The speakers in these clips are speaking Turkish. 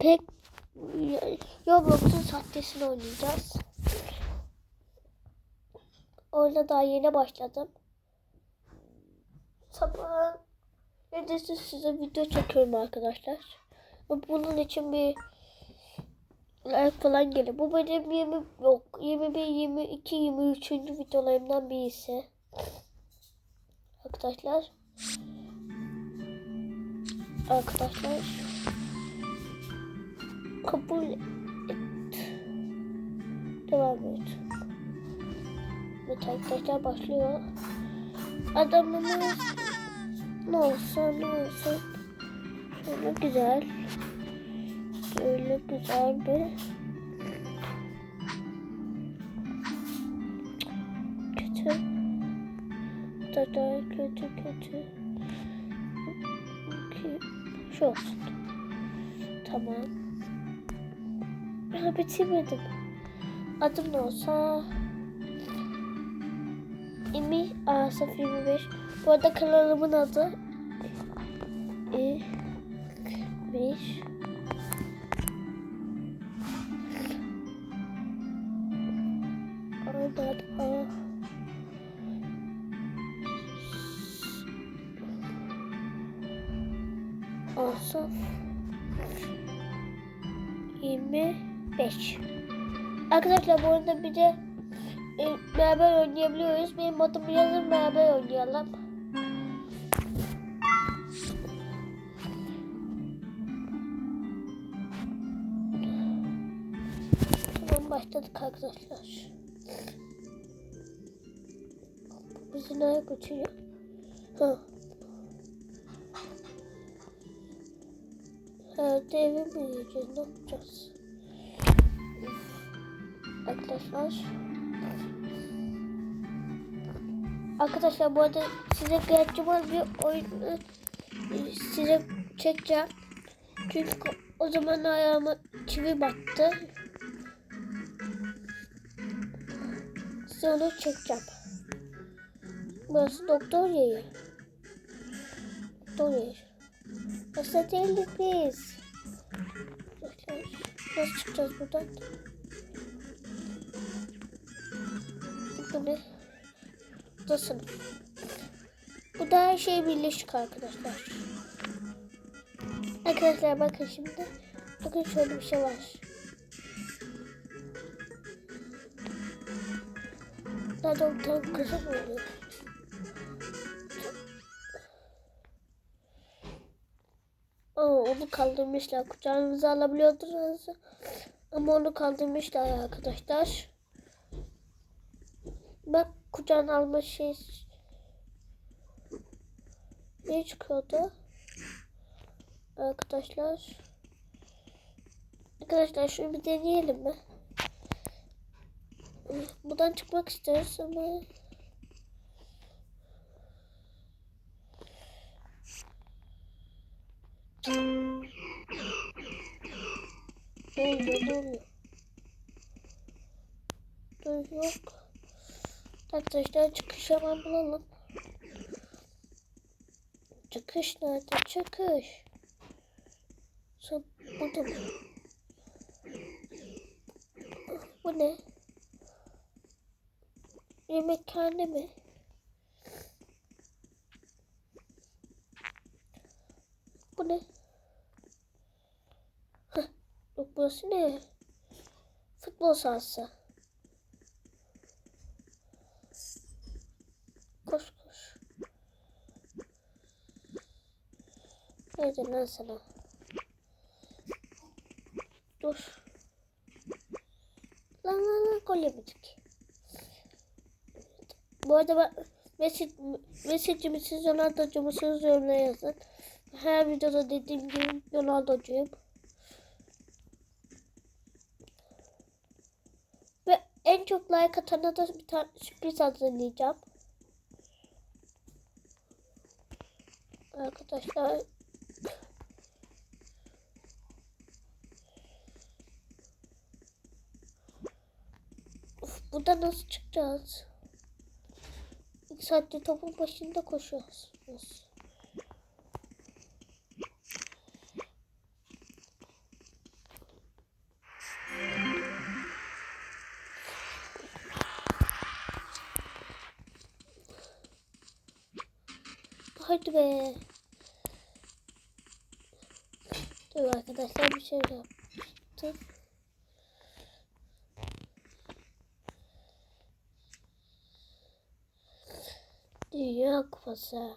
pek Roblox'un sahtesini oynayacağız. Orada daha yeni başladım. Sabah neredeyse size video çekiyorum arkadaşlar. Bunun için bir like falan gelir. Bu benim 20 yok 21, 22, 23. videolarımdan birisi. Arkadaşlar. Arkadaşlar. Kabul et. Devam et. Evet arkadaşlar başlıyor. Adamımız ne olsa ne olsa şöyle güzel. Böyle güzel bir kötü da da kötü kötü şu olsun tamam ben bitirmedim. Adım ne olsa Emi Asaf 25 bu arada kanalımın adı İmiş Oradan A. Asaf 25 Arkadaşlar bu arada bir de e, beraber oynayabiliyoruz. Benim adımı yazın beraber oynayalım. Tamam başladık arkadaşlar. Bizi nereye götürüyor? Ha. Evet eve mi yiyeceğiz? Ne yapacağız? Arkadaşlar. Arkadaşlar bu arada size gradual bir oyun e, size çekeceğim. Çünkü o zaman ayağıma çivi battı. Size onu çekeceğim. Burası doktor yeri. Doktor yeri. Nasıl değildik biz? Nasıl çıkacağız buradan? Bu ne? Bu da da her şey birleşik arkadaşlar. Arkadaşlar bakın şimdi. Bakın şöyle bir şey var. Nerede o tane kızı mı oluyor? Aa, onu kaldırmışlar. Kucağınıza alabiliyordunuz. Ama onu kaldırmışlar arkadaşlar. Bak kucağına alma şey ne çıkıyordu? Arkadaşlar. Arkadaşlar şunu bir deneyelim mi? Buradan çıkmak istiyoruz ama Ne oluyor ne oluyor? Dur yok. Arkadaşlar çıkış hemen bulalım. Çıkış nerede? Çıkış. Son burada mı? Bu ne? Yemekhane mi? Bu ne? Yok burası ne? Futbol sahası. Nerede lan sana? Dur. Lan lan lan gol yemedik. Bu arada mesaj, mesajımı siz Ronaldo'cu musunuz yorumlara yazın. Her videoda dediğim gibi Ronaldo'cuyum. Ve en çok like atana da bir tane sürpriz hazırlayacağım. Arkadaşlar Buradan nasıl çıkacağız? İlk saatte topun başında koşuyoruz. Hadi be. Dur arkadaşlar bir şey yaptım. Dünya Kupası.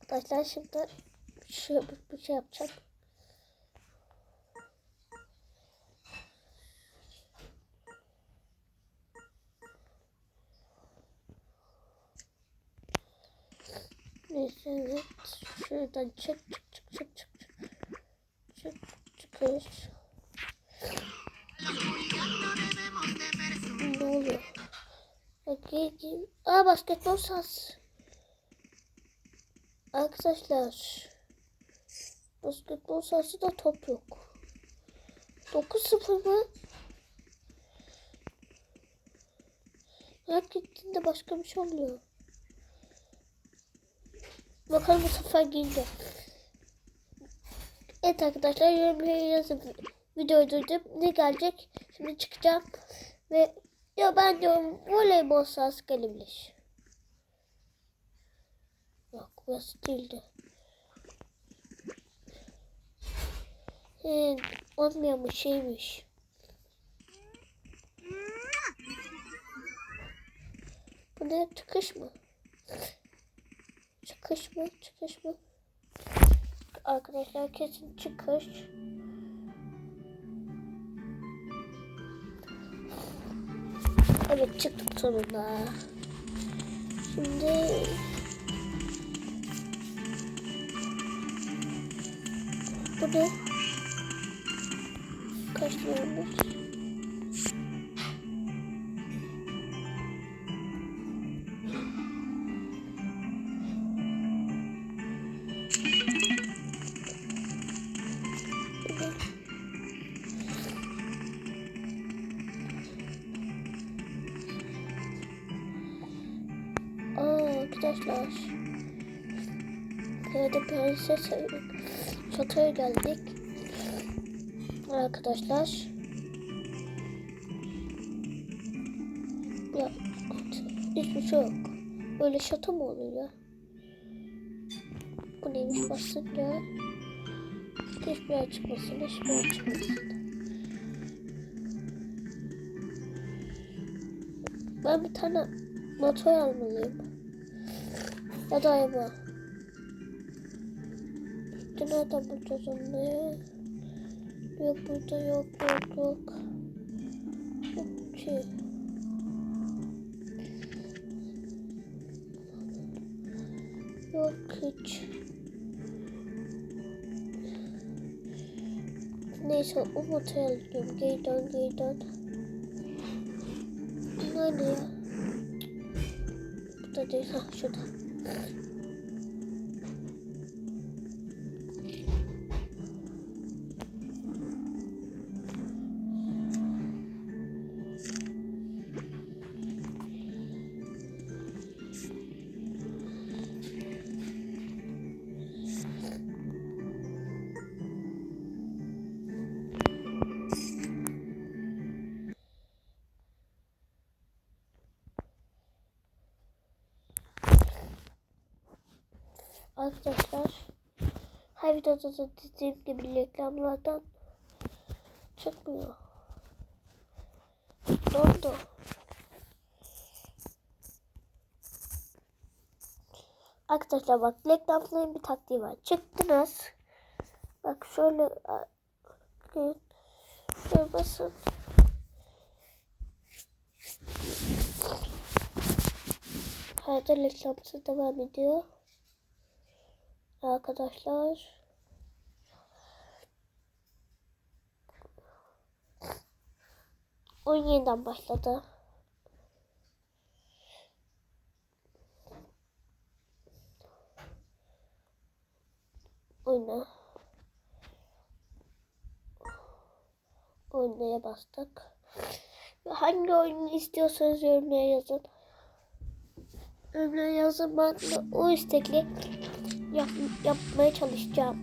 Arkadaşlar şimdi şöyle bir şey yapacağım. Neyse evet. Şuradan çık çık çık çık. Çık çıkıyoruz. Ne oluyor? Aa basketbol sahası. Arkadaşlar. Basketbol sahası da top yok. 9-0 mı? Merak gittiğinde başka bir şey oluyor. Bakalım bu sefer girdi. Evet arkadaşlar yorumlara yazın. Videoyu durdum. Ne gelecek? Şimdi çıkacağım. Ve ya ben diyorum voleybol sahası gelebilir. Yok burası değildi. He, olmayan şeymiş. Bu ne çıkış mı? Çıkış mı? Çıkış mı? Arkadaşlar kesin çıkış. Evet çıktık sonunda. Şimdi bu ne? Kaç liramız? Aa arkadaşlar. Köyde prenses çatıya geldik. Arkadaşlar. Ya hiçbir şey yok. Böyle şato mu olur ya? Bu neymiş basınca? Hiçbir yer çıkmasın, hiçbir yer çıkmasın. Ben bir tane motor almalıyım. Ya da araba. İşte nereden bulacağız onu? Yok burada yok yok yok. Yok ki. Yok hiç. Neyse o motoru alıyorum. Geri dön geri dön. Nerede ya? Burada değil. Arkadaşlar her videoda da dediğim gibi reklamlardan çıkmıyor. Dondu. Arkadaşlar bak reklamların bir taktiği var. Çıktınız. Bak şöyle şöyle basın. Hala reklamsız devam ediyor arkadaşlar. Oyun yeniden başladı. Oyna. Oynaya bastık. Hangi oyunu istiyorsanız yorumlara yazın. Yorumlara yazın ben de o istekli yap, yapmaya çalışacağım.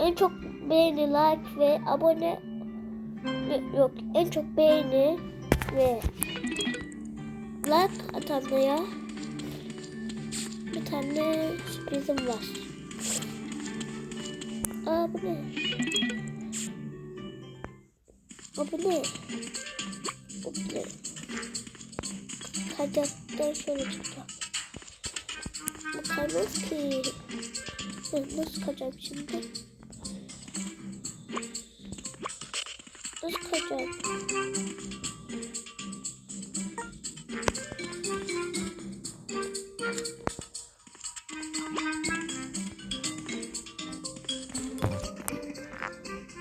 En çok beğeni, like ve abone yok en çok beğeni ve like atanlara bir tane sürprizim var. Aa bu ne? Aa bu şöyle çıkacak. Bu kaymaz ki. Ben nasıl kayacağım şimdi? Nasıl kayacağım?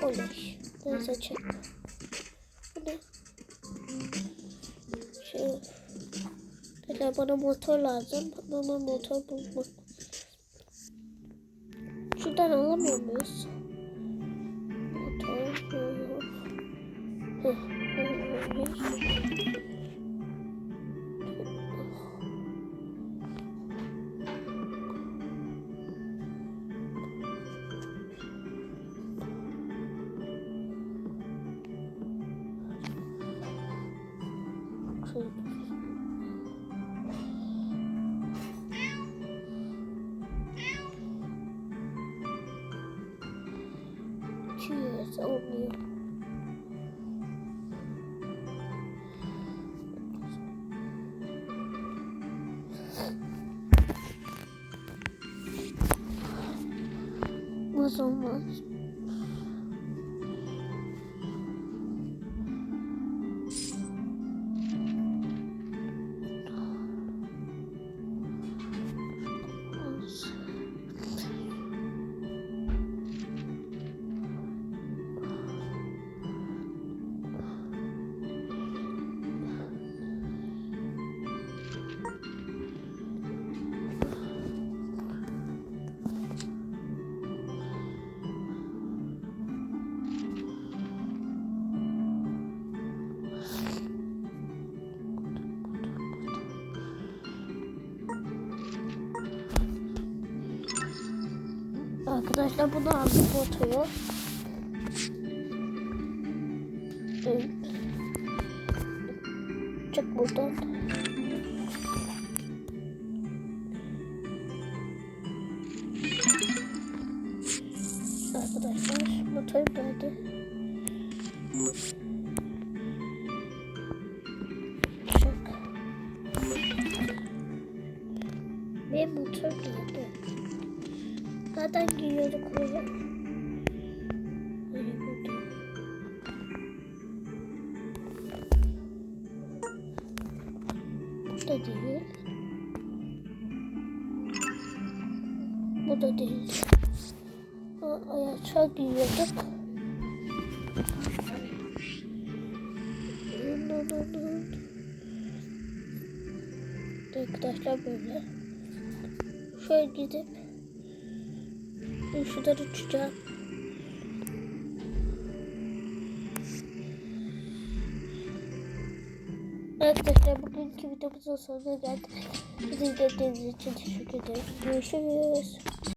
Oley. Neyse çek. Bana motor lazım. Bana motor bulmak. Olmaz Arkadaşlar bunu aldım fotoyu. Çık buradan. Arkadaşlar motor nerede? Çık. Benim motor nerede? Nereden giyiyorduk oraya? Öyle burada. Bu da değil. Bu da değil. Ha, Ayağa giyiyorduk. Arkadaşlar böyle. Şöyle gidip ben şuradan uçacağım. Arkadaşlar bugünkü videomuzun sonuna geldik. Bizi izlediğiniz için teşekkür ederim. Görüşürüz.